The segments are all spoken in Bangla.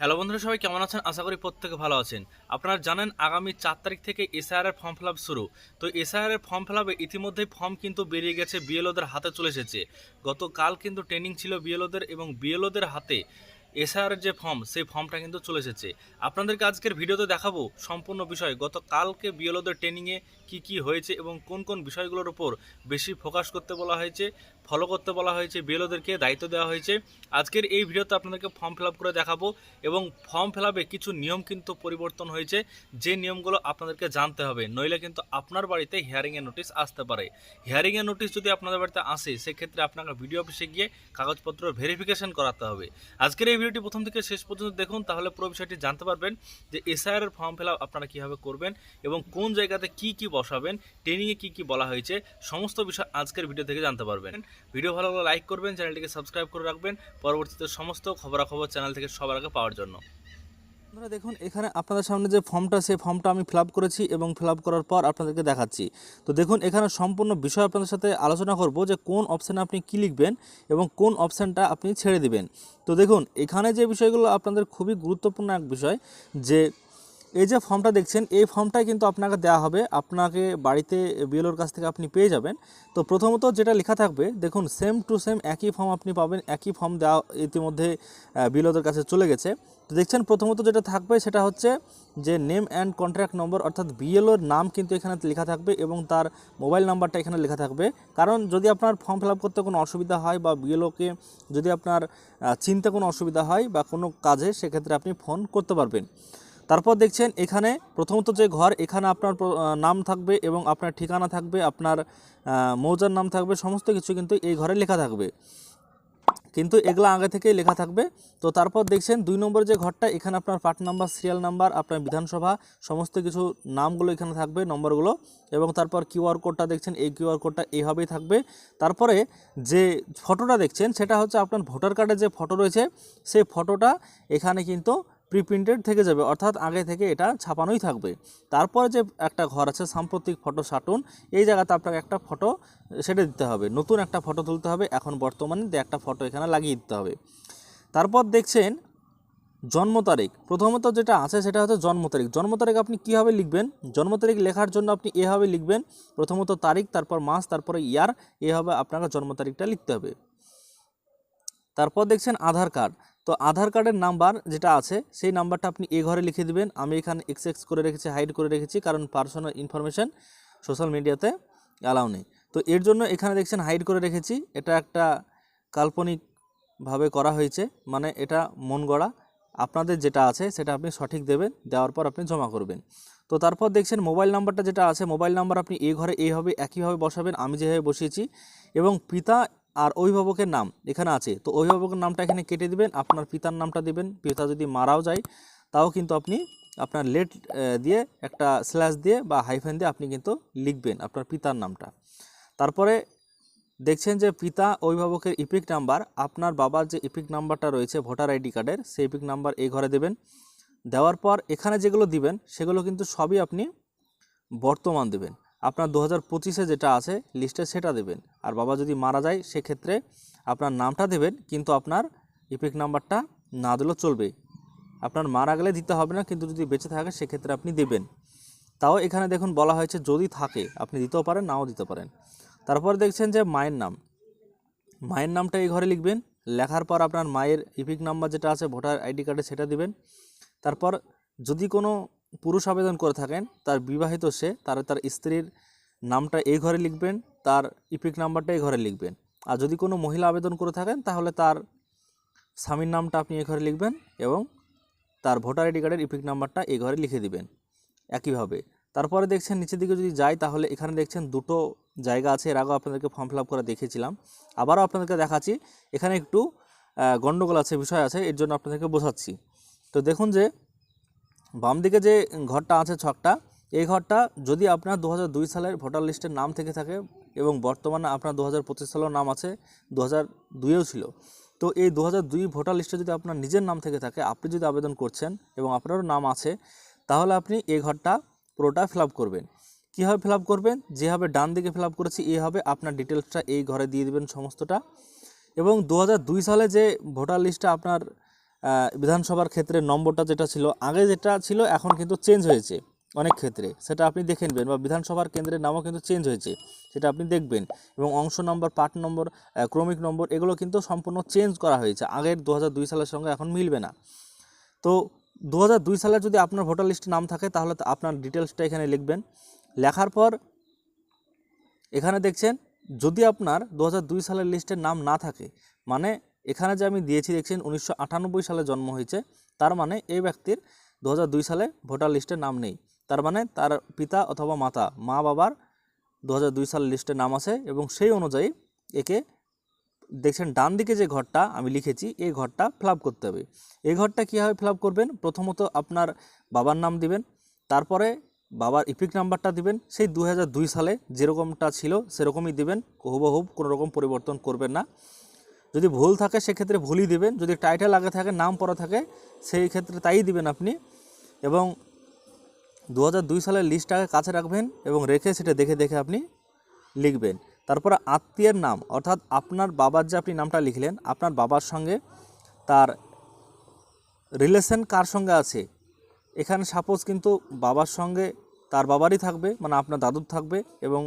হ্যালো বন্ধুরা, সবাই কেমন আছেন? আশা করি প্রত্যেকে ভালো আছেন। আপনারা জানেন আগামী চার তারিখ থেকে এসআইআর ফর্ম ফিল শুরু। তো এসআইআর ফর্ম ফিল ইতিমধ্যেই ফর্ম কিন্তু বেরিয়ে গেছে বিএলওদের হাতে চলে এসেছে। গতকাল কিন্তু ট্রেনিং ছিল বিএলওদের এবং বিএলওদের হাতে এসআইআর যে ফর্ম সেই ফর্মটা কিন্তু চলে এসেছে। আপনাদেরকে আজকের ভিডিওতে দেখাবো সম্পূর্ণ বিষয়, গতকালকে বিএলওদের ট্রেনিংয়ে কি কি হয়েছে এবং কোন কোন বিষয়গুলোর উপর বেশি ফোকাস করতে বলা হয়েছে। ফলো করতে বলা হয়েছে বিএলওদেরকে দায়িত্ব দেওয়া হয়েছে। আজকের এই ভিডিওতে আপনাদেরকে ফর্ম ফিল করে দেখাবো এবং ফর্ম ফিল কিছু নিয়ম কিন্তু পরিবর্তন হয়েছে, যে নিয়মগুলো আপনাদেরকে জানতে হবে। নইলে কিন্তু আপনার বাড়িতে হিয়ারিংয়ের নোটিশ আসতে পারে। হিয়ারিংয়ের নোটিশ যদি আপনাদের বাড়িতে আসে, সেক্ষেত্রে আপনাকে ভিডিও অফিসে গিয়ে কাগজপত্র ভেরিফিকেশন করাতে হবে। আজকের এই ভিডিওটি প্রথম থেকে শেষ পর্যন্ত দেখুন, তাহলে পুরো বিষয়টি জানতে পারবেন যে এসআইআর এর ফর্ম ফিল আপনারা কীভাবে করবেন এবং কোন জায়গাতে কি কি বসাবেন ট্রেনিংয়ে কি কি বলা হয়েছে, সমস্ত বিষয় আজকের ভিডিও থেকে জানতে পারবেন। ভিডিও ভালো লাগলে লাইক করবেন, চ্যানেলটিকে সাবস্ক্রাইব করে রাখবেন। পরবর্তীতে সমস্ত খবরাখবর চ্যানেল থেকে সবার আগে পাওয়ার জন্য। বন্ধুরা দেখুন, এখানে আপনাদের সামনে যে ফর্মটা, সেই ফর্মটা আমি ফিল করেছি এবং ফিল করার পর আপনাদেরকে দেখাচ্ছি। তো দেখুন, এখানে সম্পূর্ণ বিষয় আপনাদের সাথে আলোচনা করব যে কোন অপশানে আপনি কী লিখবেন এবং কোন অপশানটা আপনি ছেড়ে দিবেন। তো দেখুন, এখানে যে বিষয়গুলো আপনাদের খুবই গুরুত্বপূর্ণ এক বিষয় যে এই যে ফর্মটা দেখছেন, এই ফর্মটাই কিন্তু আপনাকে দেওয়া হবে। আপনাকে বাড়িতে বিএলওর কাছ থেকে আপনি পেয়ে যাবেন। তো প্রথমত যেটা লেখা থাকবে, দেখুন সেম টু সেম একই ফর্ম আপনি পাবেন, একই ফর্ম দেওয়া ইতিমধ্যে বিএলওদের কাছে চলে গেছে। তো দেখছেন, প্রথমত যেটা থাকবে সেটা হচ্ছে যে নেম অ্যান্ড কন্ট্রাক্ট নম্বর অর্থাৎ বিএলওর নাম কিন্তু এখানে লেখা থাকবে এবং তার মোবাইল নাম্বারটা এখানে লেখা থাকবে। কারণ যদি আপনার ফর্ম ফিল করতে কোনো অসুবিধা হয় বা বিএলওকে যদি আপনার চিনতে কোনো অসুবিধা হয় বা কোনো কাজে, সেক্ষেত্রে আপনি ফোন করতে পারবেন। তারপর দেখছেন এখানে প্রথমত যে ঘর, এখানে আপনার নাম থাকবে এবং আপনার ঠিকানা থাকবে, আপনার মৌজার নাম থাকবে, সমস্ত কিছু কিন্তু এই ঘরে লেখা থাকবে। কিন্তু এগুলো আগে থেকেই লেখা থাকবে। তো তারপর দেখছেন দুই নম্বর যে ঘরটা, এখানে আপনার পার্ট নাম্বার, সিরিয়াল নাম্বার, আপনার বিধানসভা, সমস্ত কিছু নামগুলো এখানে থাকবে, নম্বরগুলো। এবং তারপর কিউআর কোডটা দেখছেন, এই কিউআর কোডটা এইভাবেই থাকবে। তারপরে যে ফটোটা দেখছেন, সেটা হচ্ছে আপনার ভোটার কার্ডের যে ফটো রয়েছে, সেই ফটোটা এখানে কিন্তু প্রিপ্রিন্টেড থেকে যাবে, অর্থাৎ আগে থেকে এটা ছাপানোই থাকবে। তারপরে যে একটা ঘর আছে, সাম্প্রতিক ফটো সাটুন, এই জায়গাতে আপনাকে একটা ফটো সেটা দিতে হবে। নতুন একটা ফটো তুলতে হবে, এখন বর্তমানে একটা ফটো এখানে লাগিয়ে দিতে হবে। তারপর দেখছেন জন্ম তারিখ। প্রথমত যেটা আছে সেটা হচ্ছে জন্ম তারিখ। জন্ম তারিখ আপনি কীভাবে লিখবেন? জন্ম তারিখ লেখার জন্য আপনি এভাবে লিখবেন। প্রথমত তারিখ, তারপর মাস, তারপরে ইয়ার, এভাবে আপনাকে জন্ম তারিখটা লিখতে হবে। তারপর দেখছেন আধার কার্ড। তো আধার কার্ডের নাম্বার যেটা আছে, সেই নাম্বারটা আপনি এ ঘরে লিখে দিবেন। আমি এখানে এক্স এক্স করে রেখেছি, হাইড করে রেখেছি, কারণ পার্সোনাল ইনফরমেশান সোশ্যাল মিডিয়াতে অ্যালাউ নেই। তো এর জন্য এখানে দেখছেন হাইড করে রেখেছি। এটা একটা কাল্পনিকভাবে করা হয়েছে মানে এটা মন গড়া। আপনাদের যেটা আছে সেটা আপনি সঠিক দেবেন, দেওয়ার পর আপনি জমা করবেন। তো তারপর দেখছেন মোবাইল নাম্বারটা যেটা আছে, মোবাইল নাম্বার আপনি এ ঘরে এইভাবে একইভাবে বসাবেন। আমি যেভাবে বসিয়েছি এবং পিতা আর অভিভাবকের নাম এখানে আছে। তো অভিভাবকের নামটা এখানে কেটে দিবেন, আপনার পিতার নামটা দিবেন, পিতা যদি মারাও যায়, তাও কিন্তু আপনি আপনার লেট দিয়ে একটা স্ল্যাশ দিয়ে বা হাইফেন দিয়ে আপনি কিন্তু লিখবেন আপনার পিতার নামটা। তারপরে দেখছেন যে পিতা অভিভাবকের ইপিক নাম্বার আপনার বাবার যে ইপিক নাম্বারটা রয়েছে ভোটার আইডি কার্ডের, সেই ইপিক নাম্বার এই ঘরে দেবেন। দেওয়ার পর এখানে যেগুলো দিবেন, সেগুলো কিন্তু সবই আপনি বর্তমান দেবেন। আপনার দু হাজার পঁচিশে যেটা আছে লিস্টে সেটা দেবেন। আর বাবা যদি মারা যায়, সেক্ষেত্রে আপনার নামটা দেবেন, কিন্তু আপনার ইপিক নাম্বারটা না দিলেও চলবে। আপনার মারা গেলে দিতে হবে না, কিন্তু যদি বেঁচে থাকে, সেক্ষেত্রে আপনি দেবেন। তাও এখানে দেখুন বলা হয়েছে যদি থাকে, আপনি দিতেও পারেন, নাও দিতে পারেন। তারপর দেখছেন যে মায়ের নাম। মায়ের নামটা এই ঘরে লিখবেন। লেখার পর আপনার মায়ের ইপিক নাম্বার যেটা আছে, ভোটার আইডি কার্ডে সেটা দিবেন। তারপর যদি কোনো পুরুষ আবেদন করে থাকেন, তার বিবাহিত সে, তার তার স্ত্রীর নামটা এই ঘরে লিখবেন, তার ইপিক নাম্বারটা এই ঘরে লিখবেন। আর যদি কোনো মহিলা আবেদন করে থাকেন, তাহলে তার স্বামীর নামটা আপনি এই ঘরে লিখবেন এবং তার ভোটার আইডি কার্ডের ইপিক নাম্বারটা এই ঘরে লিখে দিবেন একইভাবে। তারপরে দেখছেন, নিচের দিকে যদি যাই, তাহলে এখানে দেখছেন দুটো জায়গা আছে, এর আগেও আপনাদেরকে ফর্ম ফিল আপ করে দেখিয়েছিলাম। আবারও আপনাদেরকে দেখাচ্ছি, এখানে একটু গণ্ডগোল আছে, বিষয় আছে, এর জন্য আপনাদেরকে বোঝাচ্ছি। তো দেখুন যে বাম দিকে যে ঘরটা আছে ছকটা, এই ঘরটা যদি আপনার দু সালের ভোটার লিস্টের নাম থেকে থাকে এবং বর্তমানে আপনার দু হাজার পঁচিশ সালেও নাম আছে দু হাজার দুইয়েও ছিল, তো এই দু হাজার দুই ভোটার লিস্টে যদি আপনার নিজের নাম থেকে থাকে, আপনি যদি আবেদন করছেন এবং আপনারও নাম আছে, তাহলে আপনি এই ঘরটা পুরোটা ফিল করবেন। কীভাবে ফিল করবেন? যেভাবে ডান দিকে ফিল করেছি এইভাবে আপনার ডিটেলসটা, এই ঘরে দিয়ে দেবেন সমস্তটা। এবং দু সালে যে ভোটার লিস্টটা আপনার বিধানসভার ক্ষেত্রে নম্বরটা যেটা ছিল, আগে যেটা ছিল এখন কিন্তু চেঞ্জ হয়েছে অনেক ক্ষেত্রে। সেটা আপনি দেখে নেবেন বা বিধানসভার কেন্দ্রের নামও কিন্তু চেঞ্জ হয়েছে, সেটা আপনি দেখবেন। এবং অংশ নম্বর পার্ট নম্বর ক্রমিক নম্বর, এগুলো কিন্তু সম্পূর্ণ চেঞ্জ করা হয়েছে। আগের দু হাজার দুই সালের সঙ্গে এখন মিলবে না। তো দু সালে যদি আপনার ভোটার লিস্টে নাম থাকে, তাহলে আপনার ডিটেলসটা এখানে লিখবেন। লেখার পর এখানে দেখছেন, যদি আপনার দু হাজার দুই সালের লিস্টের নাম না থাকে মানে এখানে যে আমি দিয়েছি, দেখছেন উনিশশো আটানব্বই সালে জন্ম হয়েছে। তার মানে এই ব্যক্তির দু হাজার দুই সালে ভোটার লিস্টে নাম নেই। তার মানে তার পিতা অথবা মাতা, মা বাবার দু হাজার দুই সালের লিস্টে নাম আছে এবং সেই অনুযায়ী একে দেখছেন, ডান দিকে যে ঘরটা আমি লিখেছি, এই ঘরটা ফিল করতে হবে। এই ঘরটা কীভাবে ফিল করবেন? প্রথমত আপনার বাবার নাম দিবেন, তারপরে বাবার ইপিক নাম্বারটা দিবেন। সেই দু হাজার দুই সালে যেরকমটা ছিল সেরকমই দিবেন। হুবহুব কোনো রকম পরিবর্তন করবেন না। যদি ভুল থাকে, সেক্ষেত্রে ভুলই দিবেন। যদি টাইটেল আগে থাকে, নাম পরে থাকে, সেই ক্ষেত্রে তাই দিবেন আপনি। এবং দু হাজার দুই সালের লিস্টটাকে কাছে রাখবেন এবং রেখে সেটা দেখে দেখে আপনি লিখবেন। তারপর আত্মীয়ের নাম, অর্থাৎ আপনার বাবার যে আপনি নামটা লিখলেন, আপনার বাবার সঙ্গে তার রিলেশন কার সঙ্গে আছে? এখানে সাপোজ কিন্তু বাবার সঙ্গে তার বাবারই থাকবে মানে আপনার দাদুর থাকবে এবং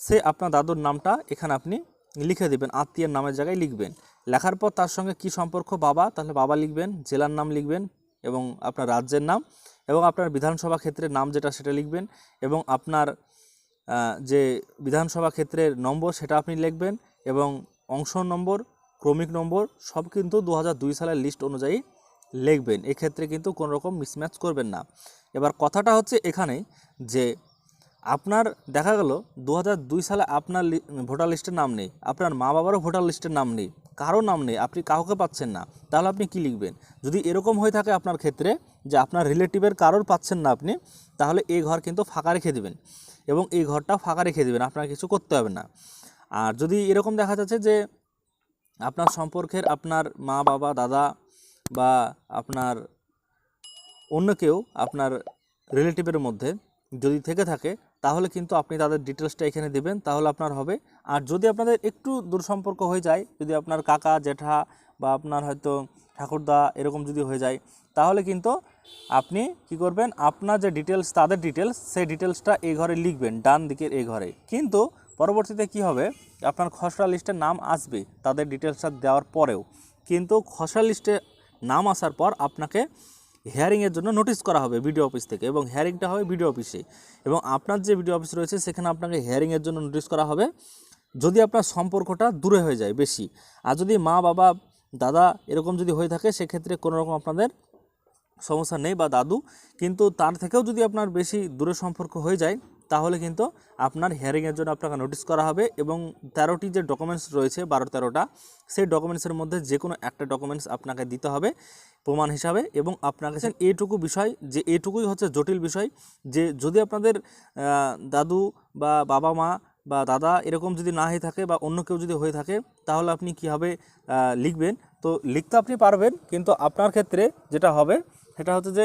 সে আপনার দাদুর নামটা এখানে আপনি লিখে দেবেন, আত্মীয়ের নামের জায়গায় লিখবেন। লেখার পর তার সঙ্গে কি সম্পর্ক বাবা? তাহলে বাবা লিখবেন, জেলার নাম লিখবেন এবং আপনার রাজ্যের নাম এবং আপনার বিধানসভা ক্ষেত্রের নাম যেটা সেটা লিখবেন এবং আপনার যে বিধানসভা ক্ষেত্রের নম্বর সেটা আপনি লিখবেন এবং অংশ নম্বর, ক্রমিক নম্বর সব কিন্তু দু হাজার দুই সালের লিস্ট অনুযায়ী লিখবেন। এক্ষেত্রে কিন্তু কোনো রকম মিসম্যাচ করবেন না। এবার কথাটা হচ্ছে এখানে যে আপনার দেখা গেল দু হাজার দুই সালে আপনার ভোটার লিস্টের নাম নেই, আপনার মা বাবারও ভোটার লিস্টের নাম নেই, কারও নাম নেই, আপনি কাউকে পাচ্ছেন না, তাহলে আপনি কি লিখবেন? যদি এরকম হয়ে থাকে আপনার ক্ষেত্রে যে আপনার রিলেটিভের কারোর পাচ্ছেন না আপনি, তাহলে এই ঘর কিন্তু ফাঁকা রেখে দেবেন এবং এই ঘরটা ফাঁকা রেখে দেবেন আপনার কিছু করতে হবে না। আর যদি এরকম দেখা যাচ্ছে যে আপনার সম্পর্কের আপনার মা বাবা দাদা বা আপনার অন্য কেউ আপনার রিলেটিভের মধ্যে যদি থেকে থাকে তাহলে কিন্তু আপনি তাদের ডিটেলসটা এখানে দেবেন, তাহলে আপনার হবে। আর যদি আপনাদের একটু দূর সম্পর্ক হয়ে যায়, যদি আপনার কাকা, জেঠা বা আপনার হয়তো ঠাকুরদা এরকম যদি হয়ে যায়, তাহলে কিন্তু আপনি কি করবেন, আপনার যে ডিটেলস তাদের ডিটেলস সেই ডিটেলসটা এই ঘরে লিখবেন, ডান দিকের এই ঘরে। কিন্তু পরবর্তীতে কি হবে, আপনার খসড়া লিস্টে নাম আসবে, তাদের ডিটেলসটা দেওয়ার পরেও। কিন্তু খসড়া লিস্টে নাম আসার পর আপনাকে হিয়ারিংয়ের জন্য নোটিস করা হবে বিডিও অফিস থেকে এবং হেয়ারিংটা হবে বিডিও অফিসে এবং আপনার যে বিডিও অফিস রয়েছে, সেখানে আপনাকে হেয়ারিংয়ের জন্য নোটিশ করা হবে। যদি আপনার সম্পর্কটা দূরে হয়ে যায় বেশি, আর যদি মা, বাবা, দাদা এরকম যদি হয়ে থাকে, সেক্ষেত্রে কোনো রকম আপনাদের সমস্যা নেই বা দাদু। কিন্তু তার থেকেও যদি আপনার বেশি দূরে সম্পর্ক হয়ে যায় তাহলে কিন্তু আপনার হিয়ারিংয়ের জন্য আপনাকে নোটিস করা হবে এবং তেরোটি যে ডকুমেন্টস রয়েছে, বারো তেরোটা, সেই ডকুমেন্টসের মধ্যে যে কোনো একটা ডকুমেন্টস আপনাকে দিতে হবে প্রমাণ হিসাবে এবং আপনার কাছে এইটুকু বিষয়, যে এইটুকুই হচ্ছে জটিল বিষয়, যে যদি আপনাদের দাদু বা বাবা মা বা দাদা এরকম যদি না হয়ে থাকে বা অন্য কেউ যদি হয়ে থাকে, তাহলে আপনি কীভাবে লিখবেন। তো লিখতে আপনি পারবেন, কিন্তু আপনার ক্ষেত্রে যেটা হবে, সেটা হচ্ছে যে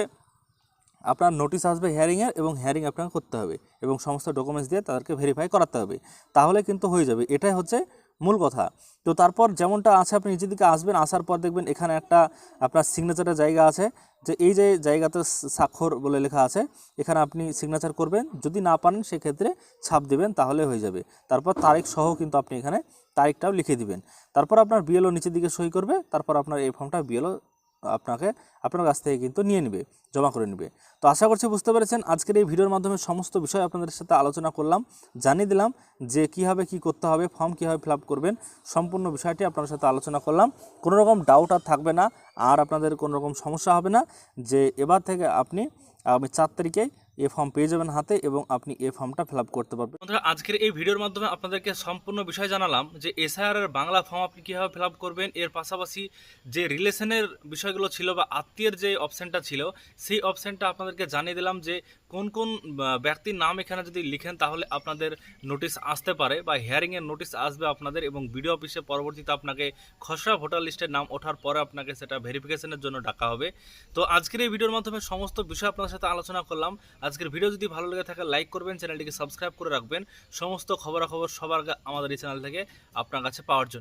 আপনার নোটিশ আসবে হিয়ারিংয়ের এবং হিয়ারিং আপনাকে করতে হবে এবং সমস্ত ডকুমেন্টস দিয়ে তাদেরকে ভেরিফাই করাতে হবে। তাহলে কিন্তু হয়ে যাবে, এটাই হচ্ছে মূল কথা। তো তারপর যেমনটা আছে, আপনি নিচের দিকে আসবেন, আসার পর দেখবেন এখানে একটা আপনার সিগনেচারের জায়গা আছে। যে এই যে জায়গাতে স্বাক্ষর বলে লেখা আছে, এখানে আপনি সিগনেচার করবেন। যদি না পারেন, সেক্ষেত্রে ছাপ দেবেন, তাহলে হয়ে যাবে। তারপর তারিখ সহ কিন্তু আপনি এখানে তারিখটাও লিখে দিবেন। তারপর আপনার বিএলও নিচের দিকে সই করবে, তারপর আপনার এই ফর্মটা বিএলও আপনাকে আপনার কাছ থেকে কিন্তু নিয়ে নেবে, জমা করে নেবে। তো আশা করছি বুঝতে পেরেছেন, আজকের এই ভিডিওর মাধ্যমে সমস্ত বিষয় আপনাদের সাথে আলোচনা করলাম, জানিয়ে দিলাম যে কীভাবে কি করতে হবে, ফর্ম কীভাবে ফিল করবেন, সম্পূর্ণ বিষয়টি আপনাদের সাথে আলোচনা করলাম। কোনো রকম ডাউট আর থাকবে না, আর আপনাদের কোনো রকম সমস্যা হবে না যে এবার থেকে আপনি আগামী চার তারিখে এ ফর্ম পেয়ে যাবেন হাতে এবং আপনি এ ফর্মটা ফিল করতে পারবেন। বন্ধুরা, আজকের এই ভিডিওর মাধ্যমে আপনাদেরকে সম্পূর্ণ বিষয় জানালাম যে এসআইআর এর বাংলা ফর্ম আপনি কীভাবে ফিল করবেন, এর পাশাপাশি যে রিলেশনের বিষয়গুলো ছিল বা আত্মীয়ের যে অপশনটা ছিল, সেই অপশনটা আপনাদেরকে জানিয়ে দিলাম যে কোন কোন ব্যক্তির নাম এখানে যদি লিখেন তাহলে আপনাদের নোটিশ আসতে পারে বা হিয়ারিংয়ের নোটিশ আসবে আপনাদের এবং বিডিও অফিসে পরবর্তীতে আপনাকে খসড়া ভোটার লিস্টের নাম ওঠার পরে আপনাকে সেটা ভেরিফিকেশনের জন্য ডাকা হবে। তো আজকের এই ভিডিওর মাধ্যমে সমস্ত বিষয় আপনাদের সাথে আলোচনা করলাম। আজকের ভিডিও যদি ভালো লেগে থাকে লাইক করবেন চ্যানেলটিকে সাবস্ক্রাইব করে রাখবেন। সমস্ত খবরাখবর সবার আমাদের এই চ্যানেল থেকে আপনার কাছে পাওয়ার জন্য।